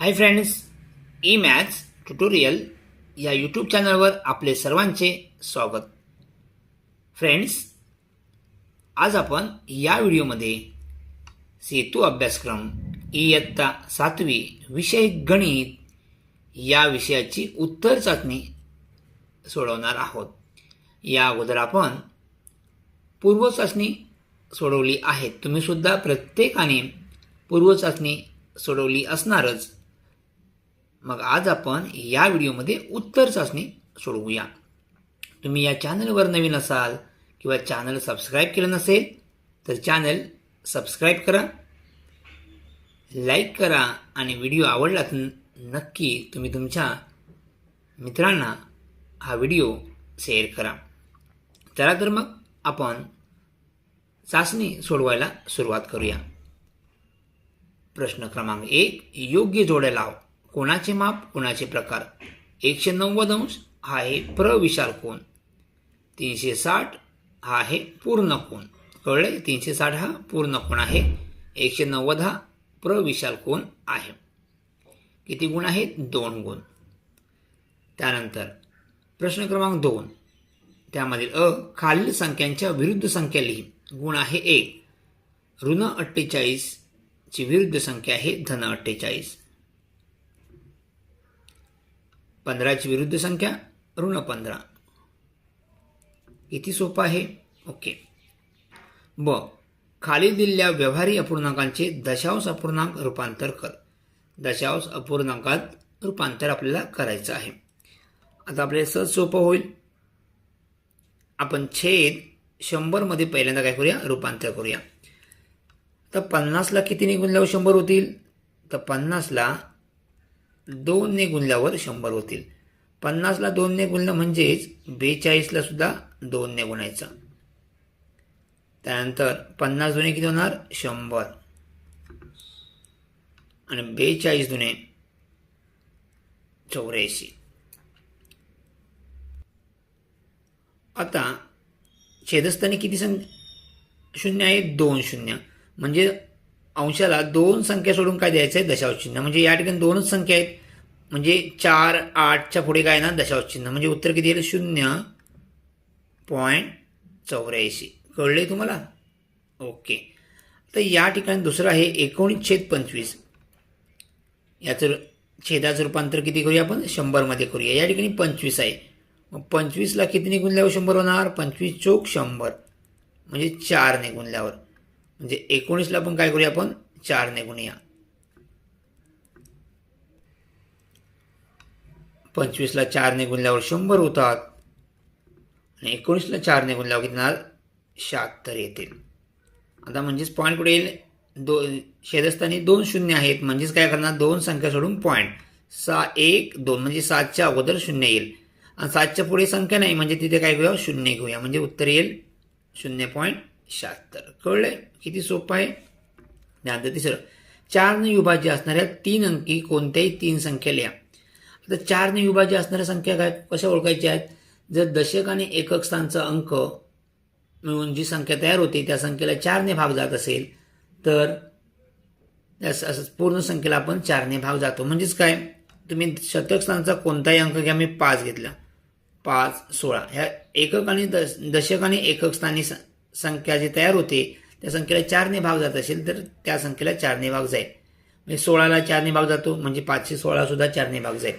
Hi friends e maths tutorial या YouTube चॅनलवर आपले सर्वांचे स्वागत. फ्रेंड्स आज आपण या व्हिडिओमध्ये सेतू अभ्यासक्रम इयत्ता सातवी विषय गणित या विषयाची उत्तर चाचणी सोडवणार आहोत. या अगोदर आपण पूर्वचाचणी सोडवली आहे. तुम्ही सुद्धा प्रत्येकाने पूर्वचाचणी सोडवली असणारच. मग आज आपण या व्हिडिओमध्ये उत्तर चाचणी सोडवूया. तुम्ही या चॅनलवर नवीन असाल किंवा चॅनल सबस्क्राईब केलं नसेल तर चॅनल सबस्क्राईब करा लाईक करा आणि व्हिडिओ आवडला तर नक्की तुम्ही तुमच्या मित्रांना हा व्हिडिओ शेअर करा. चला तर मग आपण चाचणी सोडवायला सुरुवात करूया. प्रश्न क्रमांक एक योग्य जोड्या लाव. कोणाचे माप कोणाचे प्रकार? एकशे नव्वद अंश हा आहे प्रविशाल कोण तीनशे साठ हा आहे पूर्ण कोण कळले तीनशे साठ हा पूर्ण कोण आहे. एकशे नव्वद हा प्रविशाल कोण आहे. किती गुण आहेत? दोन गुण. त्यानंतर प्रश्न क्रमांक दोन. त्यामधील अ खालील संख्यांच्या विरुद्ध संख्या लिही. गुण आहे एक ऋण अठ्ठेचाळीस ची विरुद्ध संख्या आहे धन अठ्ठेचाळीस. पंधराची विरुद्ध संख्या ऋण पंधरा. किती सोपं आहे? ओके. ब. खाली दिलेल्या व्यवहारी अपूर्णांकांचे दशांश अपूर्णांक रूपांतर कर. दशांश अपूर्णांकात रूपांतर आपल्याला करायचं आहे. आता आपल्याला सहज सोपं होईल. आपण छेद शंभरमध्ये पहिल्यांदा काय करूया? रूपांतर करूया. तर पन्नासला कितीने गुणल्यावर शंभर होतील? तर पन्नासला दोनने गुणल्यावर शंभर होतील. पन्नासला दोनने गुणलं म्हणजेच बेचाळीसला सुद्धा दोनने गुणायचं त्यानंतर पन्नास दुने किती होणार? शंभर. आणि बेचाळीस दुने चौऱ्याऐंशी. आता छेदस्थानी किती सं शून्य आहे दोन शून्य. म्हणजे अंशाला दोन संख्या सोडून काय द्यायचं आहे दशांश चिन्ह. म्हणजे या ठिकाणी दोनच संख्या आहेत. म्हणजे चार आठच्या पुढे काय ना? दशांश चिन्ह. म्हणजे उत्तर किती येईल? शून्य पॉईंट चौऱ्याऐंशी. कळले तुम्हाला? ओके. तर या ठिकाणी दुसरं आहे एकोणीस छेद पंचवीस. याचं छेदाचं रूपांतर किती करूया आपण? शंभरमध्ये करूया. या ठिकाणी पंचवीस आहे. मग पंचवीसला किती गुणल्यावर शंभर होणार? पंचवीस चोक शंभर. म्हणजे चारने गुणल्यावर म्हणजे एकोणीसला पण काय करूया आपण? चारने गुणूया पंचवीसला चारने गुणल्यावर शंभर होतात. आणि एकोणीसला चारने गुणल्यावर किती येणार शहात्तर येतील. आता म्हणजेच पॉईंट कुठे येईल? दो शेदस्थानी दोन शून्य आहेत. म्हणजेच काय करणार? दोन संख्या सोडून पॉईंट सहा एक दोन. म्हणजे सातच्या अगोदर शून्य येईल. आणि सातच्या पुढे संख्या नाही म्हणजे तिथे काय घेऊया? शून्य घेऊया. म्हणजे उत्तर येईल शून्य पॉईंट शहात्तर. कळलंय? किती सोपं आहे? त्यानंतर तिसरं चारने विभाज्य असणाऱ्या तीन अंकी कोणत्याही तीन संख्या लिहा. आता चारने विभाज्य असणाऱ्या संख्या काय? कशा ओळखायच्या आहेत? जर दशक आणि एकक स्थानचा अंक मिळून जी संख्या तयार होते त्या संख्येला चारने भाग जात असेल तर त्या असं पूर्ण संख्येला आपण चारने भाग जातो. म्हणजेच काय? तुम्ही शतक स्थानचा कोणताही अंक घ्या मी पाच घेतला. पाच सोळा. ह्या एकक आणि दश दशक आणि एकक स्थानी संख्या जी तयार होते त्या संख्येला चारने भाग जात असेल तर त्या संख्येला चारने भाग जाईल. म्हणजे सोळाला चारने भाग जातो म्हणजे पाचशे सोळासुद्धा चारने भाग जाईल.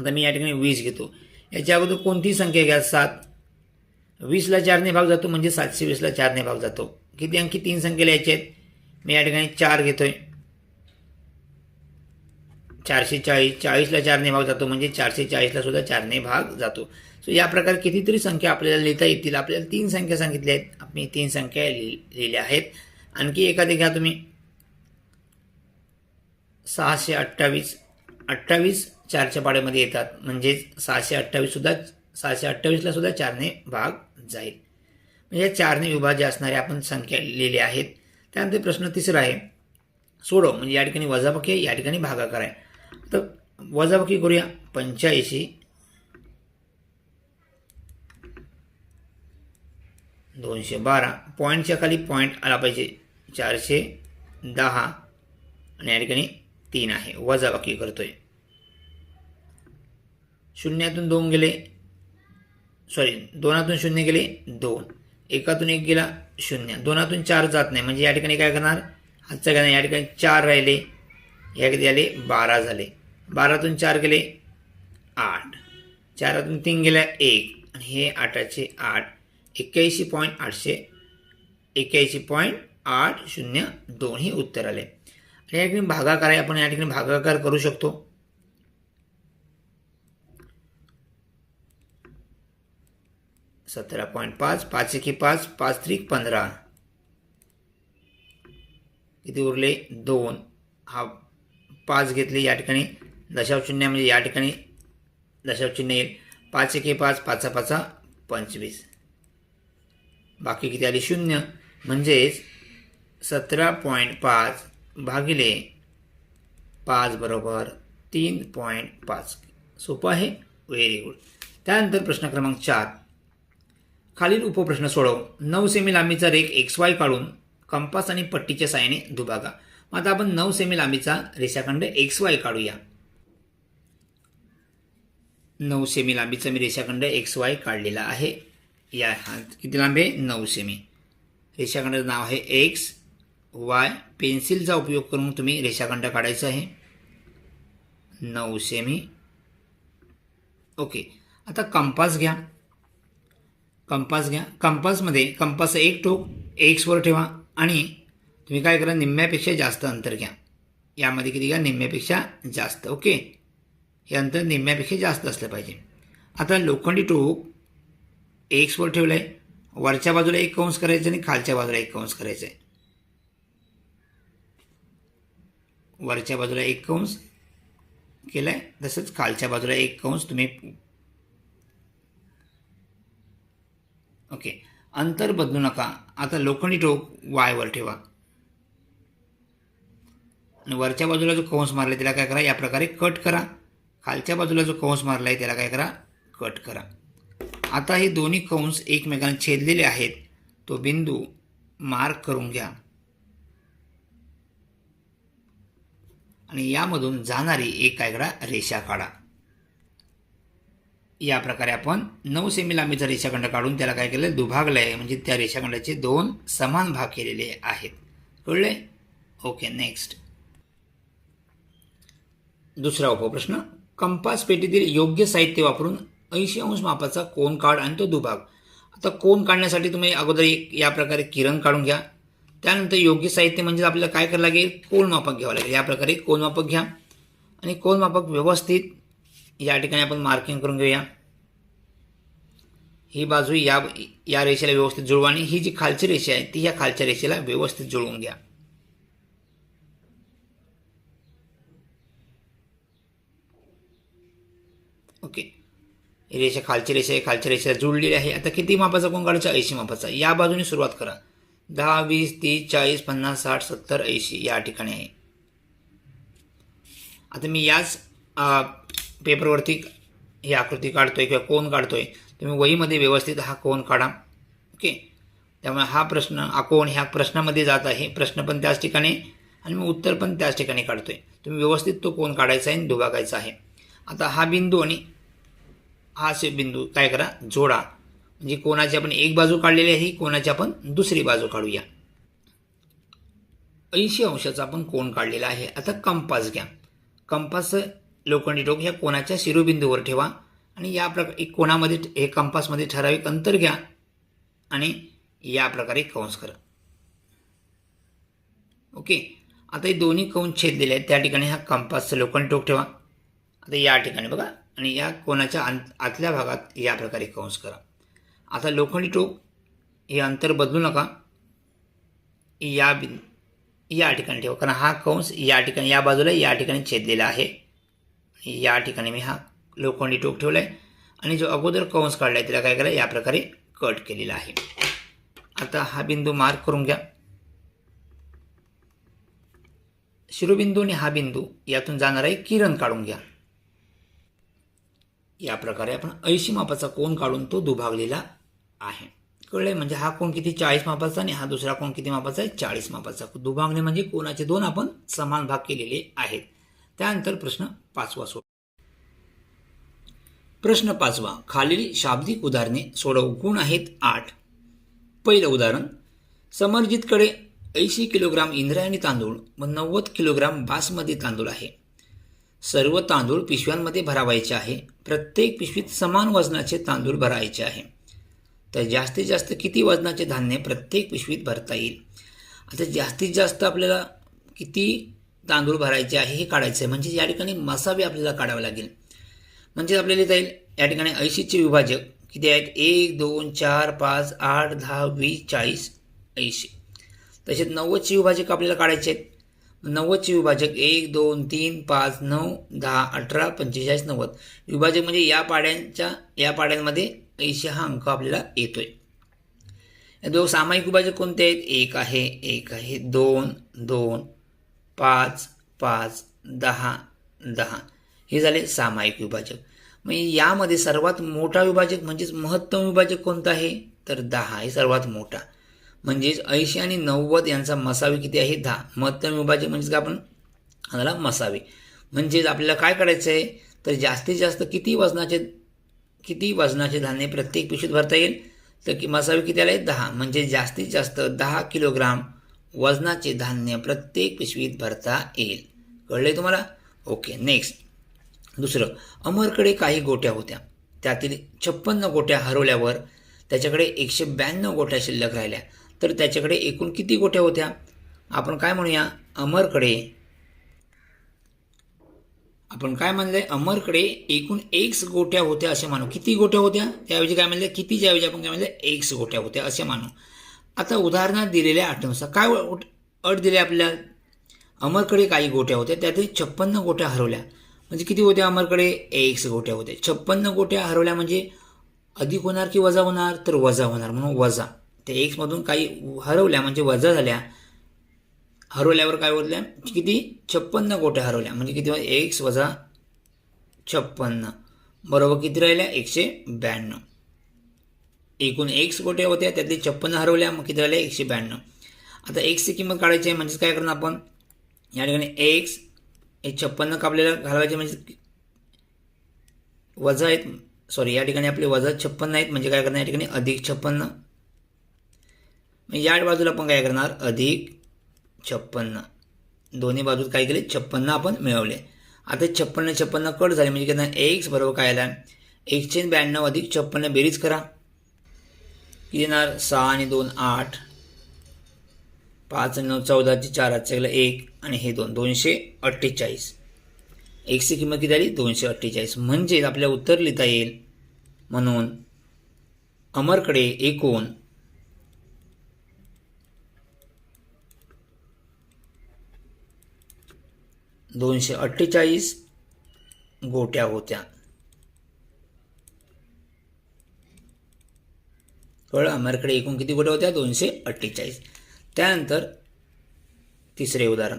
आता मी या ठिकाणी वीस घेतो. याच्या अगोदर कोणती संख्या घ्या? सात. वीसला चारने भाग जातो म्हणजे सातशे वीसला चारने भाग जातो. किती अंकी तीन संख्येला यायचे आहेत? मी या ठिकाणी चार घेतोय. चारशे चाळीस चाळीसला चारने भाग जातो म्हणजे चारशे चाळीसला सुद्धा चारने भाग जातो. सो या प्रकारे कितीतरी संख्या आपल्याला लिहिता येतील. आपल्याला तीन संख्या सांगितल्या आहेत. मी तीन संख्या लिहिल्या आहेत. आणखी एखादी घ्या तुम्ही. सहाशे अठ्ठावीस. अठ्ठावीस चारच्या पाड्यामध्ये येतात. म्हणजेच सहाशे अठ्ठावीससुद्धा सहाशे अठ्ठावीसला सुद्धा चारने भाग जाईल. म्हणजे चारने विभाज्य असणाऱ्या आपण संख्या लिहिल्या आहेत. त्यानंतर प्रश्न तिसरा आहे. सोडव. म्हणजे या ठिकाणी वजाबाकी आहे या ठिकाणी भागाकार आहे. तर वजाबाकी करूया. पंच्याऐंशी. दोनशे बारा. पॉईंटच्या खाली पॉईंट आला पाहिजे. चारशे दहा. आणि या ठिकाणी तीन आहे. वजाबाकी करतोय. शून्यातून दोन गेले. सॉरी दोनातून शून्य गेले दोन. एकातून एक गेला शून्य. दोनातून चार जात नाही. म्हणजे या ठिकाणी काय करणार? हातचा घेणार या ठिकाणी चार राहिले. या किती झाले बारा झाले. बारातून चार गेले आठ. चारातून तीन गेल्या एक. आणि हे आठाचे आठ. एक्क्याऐंशी पॉईंट आठशे एक्क्याऐंशी पॉईंट आठ शून्य दोन हे उत्तर आले. आणि या ठिकाणी भागाकार आहे आपण या ठिकाणी भागाकार करू शकतो. सतरा पॉईंट पाच पाच एकी पाच पाच त्रिक पंधरा. किती उरले? दोन. हा पाच घेतले या ठिकाणी. दशाव शून्य म्हणजे या ठिकाणी. दशाव चिन्ह येईल. पाच एके पाच पाचा पाचा पंचवीस. बाकी किती आली? शून्य. म्हणजेच सतरा पॉईंट पाच भागिले पाच बरोबर तीन पॉईंट पाच. सोपं आहे? व्हेरी गुड त्यानंतर प्रश्न क्रमांक चार. खालील उपप्रश्न सोडव. नऊ सेमी लांबीचा रेख एक्स वाय काढून कंपास आणि पट्टीच्या साहाय्याने दुभागा. मग आता आपण नऊ सेमी लांबीचा रेषाखंड एक्स वाय काढूया. नऊ सेमी लांबीचा मी रेषाखंड एक्स वाय काढलेला आहे. या हा किती लांब? आहे नऊ सेमी. रेषाखंडाचं नाव आहे एक्स. वाय पेन्सिलचा उपयोग करून तुम्ही रेषाखंड काढायचं आहे. नऊ सेमी. ओके. आता कंपास घ्या. कंपास घ्या. कंपासमध्ये कंपास एक टोक एक्सवर ठेवा आणि तुम्ही काय करा निम्म्यापेक्षा जास्त अंतर घ्या. यामध्ये किती घ्या निम्म्यापेक्षा जास्त. ओके? हे अंतर निम्म्यापेक्षा जास्त असलं पाहिजे. आता लोखंडी टोक एक्सवर ठेवलं आहे वरच्या बाजूला एक कंस करायचं आणि खालच्या बाजूला एक कंस करायचं आहे वरच्या बाजूला एक कंस केलं आहे तसंच खालच्या बाजूला एक कंस तुम्ही ओके. अंतर बदलू नका. आता लोखंडी टोक वायवर ठेवा. वरच्या बाजूला जो कंस मारला आहे त्याला काय करा या प्रकारे कट करा. खालच्या बाजूला जो कंस मारला आहे त्याला काय करा कट करा. आता हे दोन्ही कंस एकमेकांना छेदलेले आहेत. तो बिंदू मार्क करून घ्या. आणि यामधून जाणारी एक काय करा रेषा काढा. या प्रकारे आपण नऊ सेमी लांबीचा रेषाखंड काढून त्याला काय केलं दुभागलं आहे म्हणजे त्या रेषाखंडाचे दोन समान भाग केलेले आहेत. कळले ओके नेक्स्ट दुसरा उपप्रश्न कंपास पेटीतील योग्य साहित्य वापरून ऐंशी अंश मापाचा कोन काढ आणि तो दुभाग. आता कोण काढण्यासाठी तुम्ही अगोदर एक या प्रकारे किरण काढून घ्या. त्यानंतर योग्य साहित्य म्हणजे आपल्याला काय करावं लागेल? कोण मापक घ्यावं लागेल. या प्रकारे कोण मापक घ्या. आणि कोन मापक व्यवस्थित या ठिकाणी आपण मार्किंग करून घेऊया. ही बाजू या या रेषेला व्यवस्थित जुळवा आणि ही जी खालची रेषा आहे ती या खालच्या रेषेला व्यवस्थित जुळवून घ्या. ओके. रेषा खालची रेषा आहे खालच्या रेषा जुळलेली आहे. आता किती मापाचा कोण काढायचा ऐंशी मापाचा. या बाजूने सुरुवात करा. दहा वीस तीस चाळीस पन्नास साठ सत्तर ऐंशी या ठिकाणी आहे. आता मी याच पेपरवरती ही आकृती काढतोय किंवा कोण काढतोय. तुम्ही वहीमध्ये व्यवस्थित हा कोण काढा. ओके. त्यामुळे हा प्रश्न कोण ह्या प्रश्नामध्ये जात आहे. प्रश्न पण त्याच ठिकाणी आणि मग उत्तर पण त्याच ठिकाणी काढतोय. तुम्ही व्यवस्थित तो कोण काढायचा आहे आणि दुभागायचा आहे. आता हा बिंदू आणि हा असे बिंदू काय करा. जोडा. म्हणजे कोणाची आपण एक बाजू काढलेली आहे कोणाची आपण दुसरी बाजू काढूया. ऐंशी अंशाचा आपण कोण काढलेला आहे. आता कंपास घ्या. कंपास लोखंडी टोक ह्या कोणाच्या शिरोबिंदूवर ठेवा. आणि या प्रकार एक कोणामध्ये हे कंपासमध्ये ठराविक अंतर घ्या. आणि या प्रकारे कंस करा. ओके? आता हे दोन्ही कंस छेदलेले आहेत. त्या ठिकाणी हा कंपासचं लोखंडी टोक ठेवा. आता या ठिकाणी बघा. आणि या कोणाच्या आंत आतल्या भागात या प्रकारे कंस करा. आता लोखंडी टोक हे अंतर बदलू नका. या बिन या ठिकाणी ठेवा. कारण हा कंस या ठिकाणी या बाजूला या ठिकाणी छेदलेला आहे. या ठिकाणी मी हा लोखंडी टोक ठेवला आहे आणि जो अगोदर कंस काढला आहे त्याला काय करा या प्रकारे कट केलेला आहे. आता हा बिंदू मार्क करून घ्या. शिरोबिंदू आणि हा बिंदू यातून जाणारा एक किरण काढून घ्या. या प्रकारे आपण ऐंशी मापाचा कोण काढून तो दुभागलेला आहे. कळले म्हणजे हा कोण किती? चाळीस मापाचा आणि हा दुसरा कोण किती मापाचा आहे? चाळीस मापाचा. दुभागणे म्हणजे कोणाचे दोन आपण समान भाग केलेले आहेत. त्यानंतर प्रश्न पाचवा सोड. प्रश्न पाचवा. खालील शाब्दिक उदाहरणे सोडव. गुण आहेत आठ. पहिलं उदाहरण. समरजितकडे ऐंशी किलोग्राम इंद्रायणी तांदूळ व नव्वद किलोग्राम बासमती तांदूळ आहे. सर्व तांदूळ पिशव्यांमध्ये भरावायचे आहे. प्रत्येक पिशवीत समान वजनाचे तांदूळ भरायचे आहे. तर जास्तीत जास्त किती वजनाचे धान्य प्रत्येक पिशवीत भरता येईल? आता जास्तीत जास्त आपल्याला किती तांदूळ भरायचे आहे हे काढायचं आहे म्हणजे या ठिकाणी मसावे आपल्याला काढावे लागेल. म्हणजे आपल्याला येता येईल या ठिकाणी ऐंशीचे विभाजक किती आहेत? एक दोन चार पाच आठ दहा वीस चाळीस ऐंशी. तसेच नव्वदचे विभाजक आपल्याला काढायचे आहेत. नव्वदचे विभाजक एक दोन तीन पाच नऊ दहा अठरा पंचेचाळीस नव्वद. विभाजक म्हणजे या पाड्यांच्या या पाड्यांमध्ये ऐंशी हा अंक आपल्याला येतोय. दोन सामायिक विभाजक कोणते आहेत? एक आहे एक आहे. दोन दोन पाच पाच दहा दहा. हे झाले सामायिक विभाजक. मग यामध्ये सर्वात मोठा विभाजक म्हणजेच महत्तम विभाजक कोणता आहे? तर दहा हे सर्वात मोठा. म्हणजेच ऐंशी आणि नव्वद यांचा मसावे किती आहे? दहा. महत्तम विभाजक म्हणजेच का आपण? त्याला मसावे. म्हणजेच आपल्याला काय करायचं आहे तर जास्तीत जास्त किती वजनाचे किती वजनाचे धान्य प्रत्येक पिशवीत भरता येईल? तर की मसावे किती आले? दहा. म्हणजे जास्तीत जास्त दहा किलोग्राम वजनाचे धान्य प्रत्येक पिशवीत भरता येईल. कळले तुम्हाला? ओके नेक्स्ट दुसरं. अमरकडे काही गोट्या होत्या. त्यातील छप्पन्न गोट्या हरवल्यावर त्याच्याकडे एकशे ब्याण्णव गोट्या शिल्लक राहिल्या. तर त्याच्याकडे एकूण किती गोट्या होत्या? आपण काय म्हणूया? अमरकडे. आपण काय म्हणलंय? अमरकडे एकूण एक्स गोट्या होत्या असे मानू. किती गोट्या होत्या? त्याऐवजी काय म्हणलं कितीच्या ऐवजी आपण काय म्हणलं एक्स गोट्या होत्या असे मानू. आता उदाहरणात दिलेल्या अटीनुसार काय अट दिले आपल्या? आपल्याला अमरकडे काही गोट्या होत्या. त्यातील छप्पन्न गोट्या हरवल्या. म्हणजे किती होत्या अमरकडे? एक्स गोट्या होत्या. छप्पन्न गोट्या हरवल्या म्हणजे अधिक होणार की वजा होणार? तर वजा होणार. म्हणून वजा. त्या एक्समधून काही हरवल्या म्हणजे वजा झाल्या हरवल्यावर काय होतल्या किती? छप्पन्न गोट्या हरवल्या. म्हणजे किती? एक्स वजा छप्पन्न. बरोबर किती राहिल्या? एकशे ब्याण्णव. एकूण एक्स गोट्या होत्या त्यातली छप्पन्न हरवल्या मग किती राहिल्या? एकशे ब्याण्णव. आता एक्सची किंमत काढायची आहे म्हणजेच काय करणार आपण? या ठिकाणी एक्स हे छप्पन्न कापलेलं घालवायचे म्हणजे वजा आहेत. सॉरी या ठिकाणी आपले वजा छप्पन्न आहेत म्हणजे काय करणार? या ठिकाणी अधिक छप्पन्न या बाजूला आपण काय करणार? अधिक छप्पन्न. दोन्ही बाजूत काय केले? छप्पन्न आपण मिळवले. आता छप्पन्न छप्पन्न कट झाले. म्हणजे त्यांना एक्स बरोबर काय आला? एकशे ब्याण्णव अधिक छप्पन्न बेरीज करा. किती येणार? सहा आणि दोन आठ. पाच आणि नऊ चौदाचे चार आजच्या एक आणि हे दोन. दोनशे अठ्ठेचाळीस. एक्सची किंमत किती आली? दोनशे अठ्ठेचाळीस. म्हणजेच आपल्याला उत्तर लिहिता येईल. म्हणून अमरकडे एकूण दोनशे अठ्ठेचाळीस गोट्या होत्या. कळलं? अमरकडे एकूण किती गोट्या होत्या? दोनशे अठ्ठेचाळीस. त्यानंतर तिसरे उदाहरण.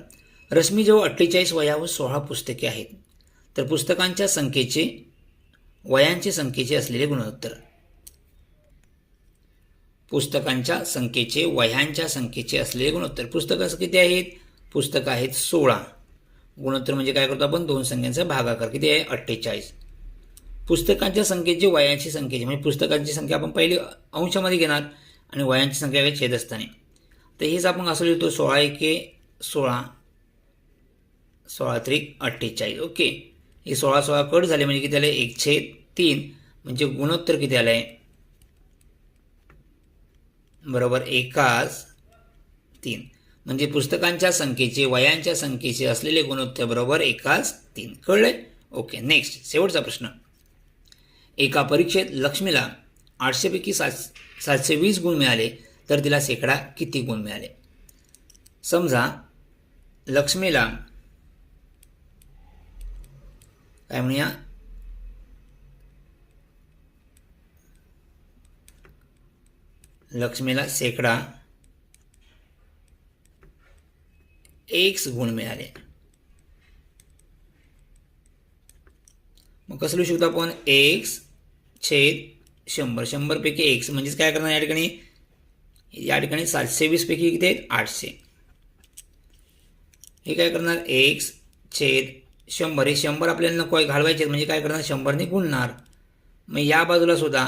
रश्मीजवळ अठ्ठेचाळीस वया व सोळा पुस्तके आहेत तर पुस्तकांच्या संख्येचे वयांचे संख्येचे असलेले गुणोत्तर. पुस्तकांच्या संख्येचे वह्यांच्या संख्येचे असलेले गुणोत्तर. पुस्तकं किती आहेत? पुस्तकं आहेत सोळा. गुणोत्तर म्हणजे काय करतो आपण? दोन संख्यांचा भागाकार किती आहे? अठ्ठेचाळीस. पुस्तकांच्या संख्येची वयांची संख्येची म्हणजे पुस्तकांची संख्या आपण पहिली अंशामध्ये घेणार आणि वयांची संख्या आहे छेदस्थाने. तर हेच आपण असं लिहितो सोळा एके सोळा सोळा त्रिक अठ्ठेचाळीस. ओके. हे सोळा सोळा कट झाले म्हणजे किती आले? एकशे तीन. म्हणजे गुणोत्तर किती आलं आहे बरोबर एकाच तीन. म्हणजे पुस्तकांच्या संख्येचे वयांच्या संख्येचे असलेले गुणोत्तर बरोबर एकाच तीन. कळले ओके नेक्स्ट शेवटचा प्रश्न. एका परीक्षेत लक्ष्मीला आठशेपैकी सात सातशे वीस गुण मिळाले तर तिला शेकडा किती गुण मिळाले? समजा लक्ष्मीला काय म्हणूया? लक्ष्मीला शेकडा एक्स गुण मिळाले. मग कसं लिहू शकतो आपण? एक्स छेद शंभर. शंभरपैकी एक्स म्हणजेच काय करणार या ठिकाणी? या ठिकाणी सातशे वीसपैकी किती आहेत? आठशे. हे काय करणार? एक्स छेद शंभर. हे शंभर आपल्याला नको आहे घालवायचे आहेत, म्हणजे काय करणार? शंभरने गुणणार. मग या बाजूला सुद्धा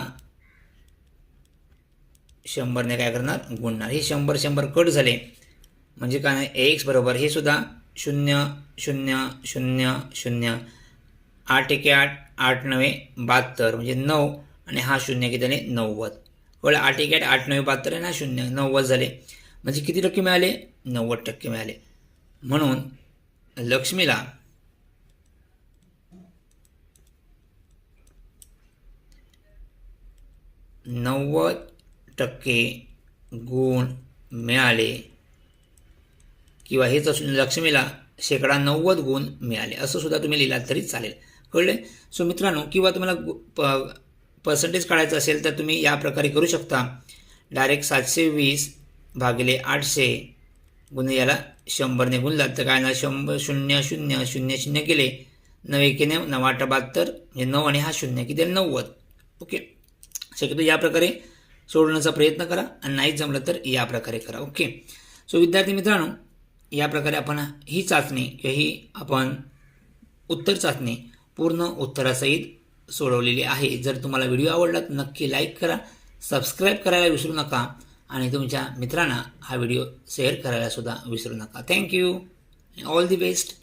शंभरने काय करणार? गुणणार. हे शंभर शंभर कट झाले. म्हणजे काय नाही एक्स बरोबर हे सुद्धा शून्य शून्य शून्य शून्य. आठ एके आठ आठ नवे बहात्तर म्हणजे नऊ आणि हा शून्य किती झाले? नव्वद. कळलं? आठ एके आठ आठ नवे बहात्तर आणि हा शून्य नव्वद झाले. म्हणजे किती टक्के मिळाले? नव्वद टक्के मिळाले. म्हणून लक्ष्मीला नव्वद टक्के गुण मिळाले. किंवा हेच असून लक्ष्मीला शेकडा नव्वद गुण मिळाले. असं सुद्धा तुम्ही लिहिलात तरी चालेल. कळले सो मित्रांनो किंवा तुम्हाला गु- प पर्सेंटेज काढायचं असेल तर तुम्ही या प्रकारे करू शकता. डायरेक्ट सातशे वीस भागिले आठशे गुन्हे याला शंभरने गुणलात तर काय ना शंभर शून्य शून्य शून्य शून्य केले. नऊ एकेने नऊ आठ बहात्तर म्हणजे नऊ आणि हा शून्य किती? नव्वद. ओके? शक्यतो या प्रकारे सोडवण्याचा प्रयत्न करा. आणि नाही जमलं तर या प्रकारे करा. ओके? सो विद्यार्थी मित्रांनो या प्रकारे आपण ही चाचणी ही आपण उत्तर चाचणी पूर्ण उत्तरासहित सोडवलेली आहे. जर तुम्हाला व्हिडिओ आवडला तर नक्की लाईक करा सबस्क्राईब करायला विसरू नका आणि तुमच्या मित्रांना हा व्हिडिओ शेअर करायला सुद्धा विसरू नका. Thank you all the best